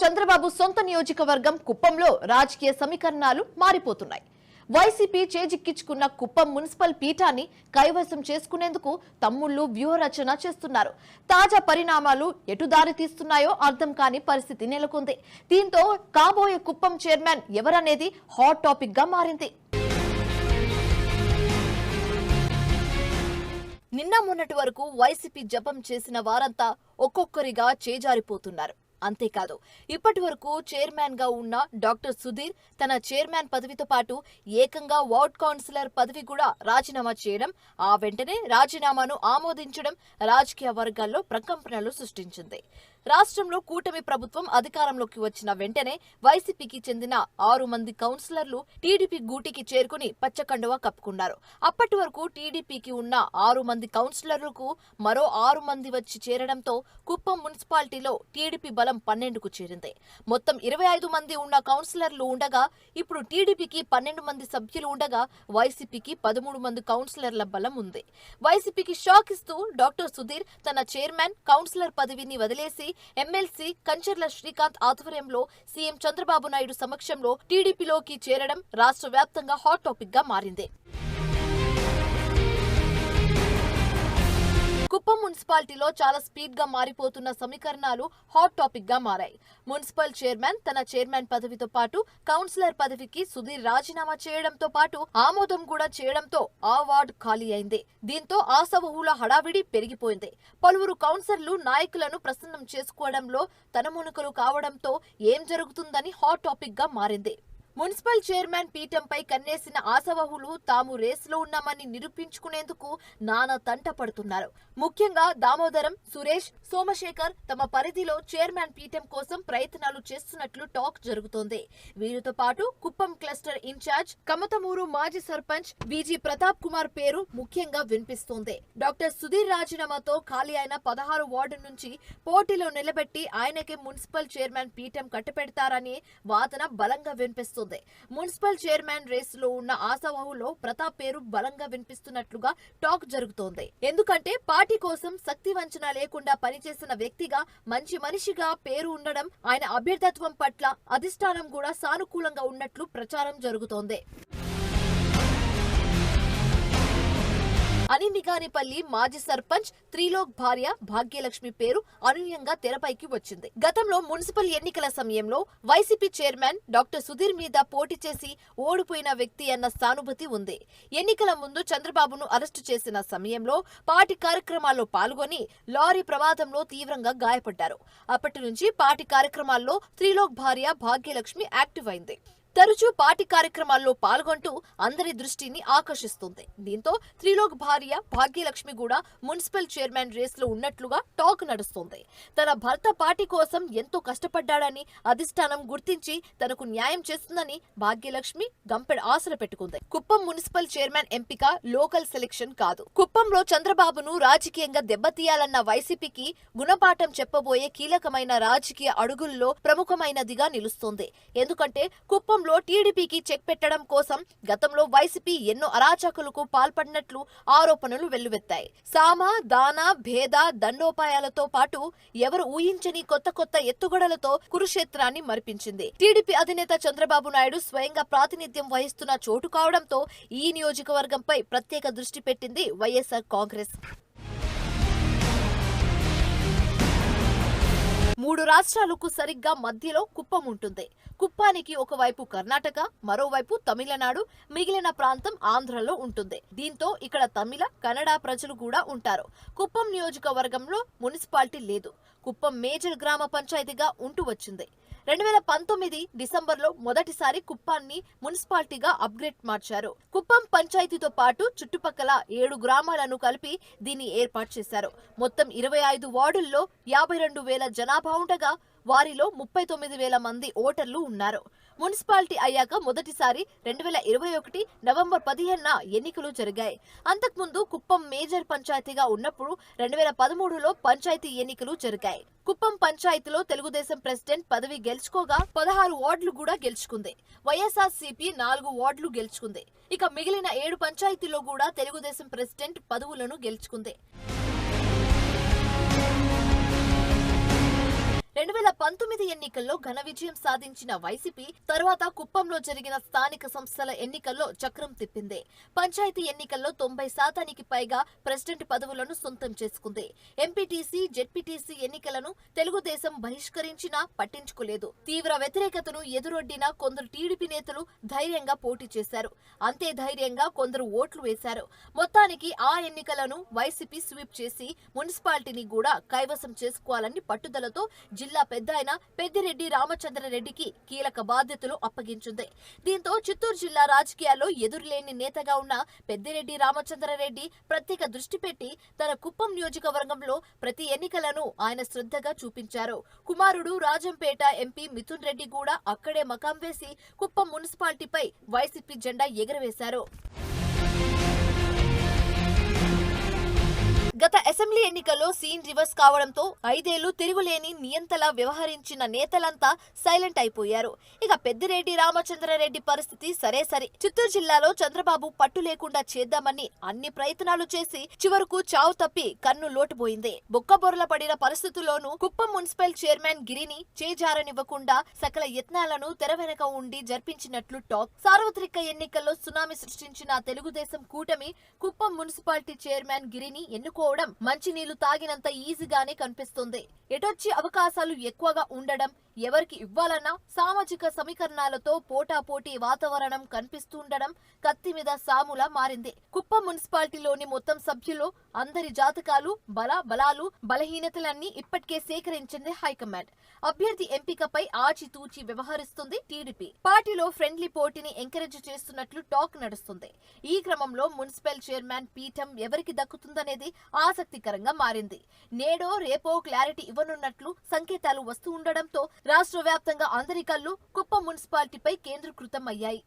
చంద్రబాబు సొంత నియోజకవర్గం కుప్పంలో రాజకీయ సమీకరణాలు మారిపోతున్నాయి. వైసీపీ చేజిక్కించుకున్న కుప్పం మున్సిపల్ పీఠాన్ని కైవసం చేసుకునేందుకు తమ్ముళ్ళు వ్యూహరచన చేస్తున్నారు. తాజా పరిణామాలు ఎటు దారి తీస్తున్నాయో అర్థం కాని పరిస్థితి నెలకొంది. దీంతో కాబోయే కుప్పం చైర్మన్ ఎవరనేది హాట్ టాపిక్గా మారింది. నిన్న మొన్నటి వరకు వైసీపీ జపం చేసిన వారంతా ఒక్కొక్కరిగా చేజారిపోతున్నారు. అంతేకాదు. ఇప్పటి వరకు చైర్మన్గా ఉన్న డాక్టర్ సుధీర్ తన చైర్మన్ పదవితో పాటు ఏకంగా వార్డ్ కౌన్సిలర్ పదవి కూడా రాజీనామా చేయడం ఆ వెంటనే రాజీనామాను ఆమోదించడం రాజకీయ వర్గాల్లో ప్రకంపనలు సృష్టించింది. రాష్ట్రంలో కూటమి ప్రభుత్వం అధికారంలోకి వచ్చిన వెంటనే వైసీపీకి చెందిన ఆరు మంది కౌన్సిలర్లు టీడీపీ గూటికి చేరుకుని పచ్చకండువా కప్పుకున్నారు. అప్పటి వరకు టీడీపీకి ఉన్న ఆరు మంది కౌన్సిలర్లకు మరో ఆరు మంది వచ్చి చేరడంతో కుప్పం మున్సిపాలిటీలో టీడీపీ బలం పన్నెండుకు చేరింది. మొత్తం ఇరవై ఐదు మంది ఉన్న కౌన్సిలర్లు ఉండగా ఇప్పుడు టీడీపీకి పన్నెండు మంది సభ్యులు ఉండగా వైసీపీకి పదమూడు మంది కౌన్సిలర్ల బలం ఉంది. వైసీపీకి షాక్ ఇస్తూ డాక్టర్ సుధీర్ తన చైర్మన్ కౌన్సిలర్ పదవిని వదిలేసి ఎమ్మెల్సీ కంచర్ల శ్రీకాంత్ ఆధ్వర్యంలో సీఎం చంద్రబాబు నాయుడు సమక్షంలో టీడీపీలోకి చేరడం రాష్ట్ర వ్యాప్తంగా హాట్ టాపిక్గా మారింది. కుప్పం మున్సిపాలిటీలో చాలా స్పీడ్గా మారిపోతున్న సమీకరణాలు హాట్ టాపిక్గా మారాయి. మున్సిపల్ చైర్మన్ తన చైర్మన్ పదవితో పాటు కౌన్సిలర్ పదవికి సుధీర్ రాజీనామా చేయడంతో పాటు ఆమోదం కూడా చేయడంతో ఆ వార్డు ఖాళీ అయింది. దీంతో ఆసవహుల హడావిడి పెరిగిపోయింది. పలువురు కౌన్సిలర్లు నాయకులను ప్రసన్నం చేసుకోవడంలో తనమునుకలు కావడంతో ఏం జరుగుతుందని హాట్ టాపిక్గా మారింది. మున్సిపల్ చైర్మన్ పీఠంపై కన్నేసిన ఆశావహులు తాము రేసులో ఉన్నామని నిరూపించుకునేందుకు నానా తంట పడుతున్నారు. ముఖ్యంగా దామోదరం సురేష్ సోమశేఖర్ తమ పరిధిలో చైర్మన్ పీఠం కోసం ప్రయత్నాలు చేస్తున్నట్లు టాక్ జరుగుతోంది. వీరితో పాటు కుప్పం క్లస్టర్ ఇన్ఛార్జ్ కమతమూరు మాజీ సర్పంచ్ బీజీ ప్రతాప్ కుమార్ పేరు ముఖ్యంగా వినిపిస్తోంది. డాక్టర్ సుధీర్ రాజీనామాతో ఖాళీ అయిన పదహారు వార్డు నుంచి పోటీలో నిలబెట్టి ఆయనకే మున్సిపల్ చైర్మన్ పీఠం కట్టపెడతారనే వాదన బలంగా వినిపిస్తుంది. మున్సిపల్ చైర్మన్ రేసులో ఉన్న ఆశావాహులో ప్రతాప్ పేరు బలంగా వినిపిస్తున్నట్లుగా టాక్ జరుగుతోంది. ఎందుకంటే పార్టీ కోసం శక్తి వంచన లేకుండా పనిచేసిన వ్యక్తిగా మంచి మనిషిగా పేరు ఉండడం ఆయన అభ్యర్థత్వం పట్ల అధిష్టానం కూడా సానుకూలంగా ఉన్నట్లు ప్రచారం జరుగుతోంది. అనిమిగానిపల్లి మాజీ సర్పంచ్ త్రిలోక్ భార్య భాగ్యలక్ష్మి పేరు అనూహ్యంగా తెరపైకి వచ్చింది. గతంలో మున్సిపల్ ఎన్నికల సమయంలో వైసీపీ చైర్మన్ డాక్టర్ సుధీర్ మీద పోటీ చేసి ఓడిపోయిన వ్యక్తి అన్న సానుభూతి ఉంది. ఎన్నికల ముందు చంద్రబాబును అరెస్టు చేసిన సమయంలో పార్టీ కార్యక్రమాల్లో పాల్గొని లారీ ప్రమాదంలో తీవ్రంగా గాయపడ్డారు. అప్పటి నుంచి పార్టీ కార్యక్రమాల్లో త్రిలోక్ భార్య భాగ్యలక్ష్మి యాక్టివ్ అయింది. తరచూ పార్టీ కార్యక్రమాల్లో పాల్గొంటూ అందరి దృష్టిని ఆకర్షిస్తుంది. దీంతో త్రిలోక్ భార్య భాగ్యలక్ష్మి కూడా మున్సిపల్ చైర్మన్ రేస్లో ఉన్నట్లుగా టాక్ నడుస్తోంది. తన భర్త పార్టీ కోసం ఎంతో కష్టపడ్డాడని అధిష్టానం గుర్తించి తనకు న్యాయం చేస్తుందని భాగ్యలక్ష్మి గంపెడ ఆశలు పెట్టుకుంది. కుప్పం మున్సిపల్ చైర్మన్ ఎంపిక లోకల్ సెలెక్షన్ కాదు. కుప్పంలో చంద్రబాబును రాజకీయంగా దెబ్బతీయాలన్న వైసీపీకి గుణపాఠం చెప్పబోయే కీలకమైన రాజకీయ అడుగుల్లో ప్రముఖమైనదిగా నిలుస్తోంది. ఎందుకంటే కుప్పంలో టీడీపీకి చెక్ పెట్టడం కోసం గతంలో వైసీపీ ఎన్నో అరాచకులకు పాల్పడినట్లు ఆరోపణలు వెల్లువెత్తాయి. సామ దాన భేద దండోపాయాలతో పాటు ఎవరు ఊహించని కొత్త కొత్త ఎత్తుగడలతో కురుక్షేత్రాన్ని మరిపించింది. టీడీపీ అధినేత చంద్రబాబు నాయుడు స్వయంగా ప్రాతినిధ్యం వహిస్తున్న చోటు కావడంతో ఈ నియోజకవర్గంపై ప్రత్యేక దృష్టి పెట్టింది వైఎస్ఆర్ కాంగ్రెస్. మూడు రాష్ట్రాలకు సరిగ్గా మధ్యలో కుప్పం ఉంటుంది. కుప్పానికి ఒకవైపు కర్ణాటక మరోవైపు తమిళనాడు మిగిలిన ప్రాంతం ఆంధ్రలో ఉంటుంది. దీంతో ఇక్కడ తమిళ కన్నడ ప్రజలు కూడా ఉంటారు. కుప్పం నియోజకవర్గంలో మున్సిపాలిటీ లేదు. కుప్పం మేజర్ గ్రామ పంచాయతీగా ఉంటూ వచ్చింది. రెండు వేల పంతొమ్మిది డిసెంబర్లో మొదటిసారి కుప్పాన్ని మున్సిపాలిటీగా అప్గ్రేడ్ మార్చారు. కుప్పం పంచాయతీతో పాటు చుట్టుపక్కల ఏడు గ్రామాలను కలిపి దీన్ని ఏర్పాటు చేశారు. మొత్తం ఇరవై ఐదు వార్డుల్లో యాభై రెండు వేల జనాభా ఉండగా వారిలో ముప్పై తొమ్మిది వేల మంది ఓటర్లు ఉన్నారు. మున్సిపాలిటీ అయ్యాక మొదటిసారి రెండు వేల ఇరవై ఒకటి నవంబర్ పదిహేనున ఎన్నికలు జరిగాయి. అంతకుముందు కుప్పం మేజర్ పంచాయతీగా ఉన్నప్పుడు రెండు వేల పదమూడులో పంచాయతీ ఎన్నికలు జరిగాయి. కుప్పం పంచాయతీలో తెలుగుదేశం ప్రెసిడెంట్ పదవి గెలుచుకోగా పదహారు వార్డులు కూడా గెలుచుకుంది. వైఎస్ఆర్ సిపి నాలుగు వార్డులు గెలుచుకుంది. ఇక మిగిలిన ఏడు పంచాయతీలో కూడా తెలుగుదేశం ప్రెసిడెంట్ పదవులను గెలుచుకుంది. రెండు వేల పంతొమ్మిది ఎన్నికల్లో ఘన విజయం సాధించిన వైసీపీ తర్వాత కుప్పంలో జరిగిన స్థానిక సంస్థల ఎన్నికల్లో చక్రం తిప్పింది. పంచాయతీ ఎన్నికల్లో తొంభై శాతానికి పైగా ప్రెసిడెంట్ పదవులను సొంతం చేసుకుంది. ఎంపీటీసీ జెడ్పీటీసీ ఎన్నికలను తెలుగుదేశం బహిష్కరించినా పట్టించుకోలేదు. తీవ్ర వ్యతిరేకతను ఎదురొడ్డిన కొందరు టీడీపీ నేతలు ధైర్యంగా పోటీ చేశారు. అంతే ధైర్యంగా కొందరు ఓట్లు వేశారు. మొత్తానికి ఆ ఎన్నికలను వైసీపీ స్వీప్ చేసి మున్సిపాలిటీని కూడా కైవసం చేసుకోవాలని పట్టుదలతో జిల్లా పెద్ద అయిన పెద్దిరెడ్డి రామచంద్రరెడ్డికి కీలక బాధ్యతలు అప్పగించింది. దీంతో చిత్తూరు జిల్లా రాజకీయాల్లో ఎదురులేని నేతగా ఉన్న పెద్దిరెడ్డి రామచంద్రరెడ్డి ప్రత్యేక దృష్టి పెట్టి తన కుప్పం నియోజకవర్గంలో ప్రతి ఎన్నికలను ఆయన శ్రద్ధగా చూపించారు. కుమారుడు రాజంపేట ఎంపీ మిథున్ రెడ్డి కూడా అక్కడే మకాం వేసి కుప్పం మున్సిపాలిటీపై వైసీపీ జెండా ఎగురవేశారు. గత అసెంబ్లీ ఎన్నికల్లో సీన్ రివర్స్ కావడంతో ఐదేళ్ళు తిరుగులేని నియంతలా వ్యవహరించిన నేతలంతా సైలెంట్ అయిపోయారు. ఇక పెద్దిరెడ్డి రామచంద్రారెడ్డి పరిస్థితి సరే సరే. చిత్తూరు జిల్లాలో చంద్రబాబు పట్టు లేకుండా చేద్దామని అన్ని ప్రయత్నాలు చేసి చివరకు చావు తప్పి కన్ను లోటుపోయింది. బొక్కబొరల పడిన పరిస్థితుల్లోనూ కుప్పం మున్సిపల్ చైర్మన్ గిరిని చేజారనివ్వకుండా సకల యత్నాలను తెర వెనక ఉండి జరిపించినట్లు టాక్. సార్వత్రిక ఎన్నికల్లో సునామీ సృష్టించిన తెలుగుదేశం కూటమి కుప్పం మున్సిపాలిటీ చైర్మన్ గిరిని ఎన్నుకో మంచి మంచినీళ్ళు తాగినంత ఈజీగానే కనిపిస్తుంది. ఎటొచ్చి అవకాశాలు ఎక్కువగా ఉండడం ఎవరికి ఇవ్వాలన్నా సామాజిక సమీకరణాలతో పోటాపోటీ వాతావరణం కనిపిస్తుండడం కత్తి మీద సాములా మారింది. కుప్పం మున్సిపాలిటీలోని మొత్తం సభ్యులు అందరి జాతకాలు బల బలాలు బలహీనతలన్నీ ఇప్పటికే సేకరించింది హైకమాండ్. అభ్యర్థి ఎంపికపై ఆచితూచి వ్యవహరిస్తుంది టీడీపీ. పార్టీలో ఫ్రెండ్లీ పోటీని ఎంకరేజ్ చేస్తున్నట్లు టాక్ నడుస్తుంది. ఈ క్రమంలో మున్సిపల్ చైర్మన్ పీఠం ఎవరికి దక్కుతుందనేది ఆసక్తికరంగా మారింది. నేడో రేపో క్లారిటీ ఇవ్వనున్నట్లు సంకేతాలు వస్తూ ఉండడంతో రాష్ట్ర వ్యాప్తంగా అందరి కళ్ళు కుప్పం మున్సిపాలిటీపై కేంద్రీకృతం అయ్యాయి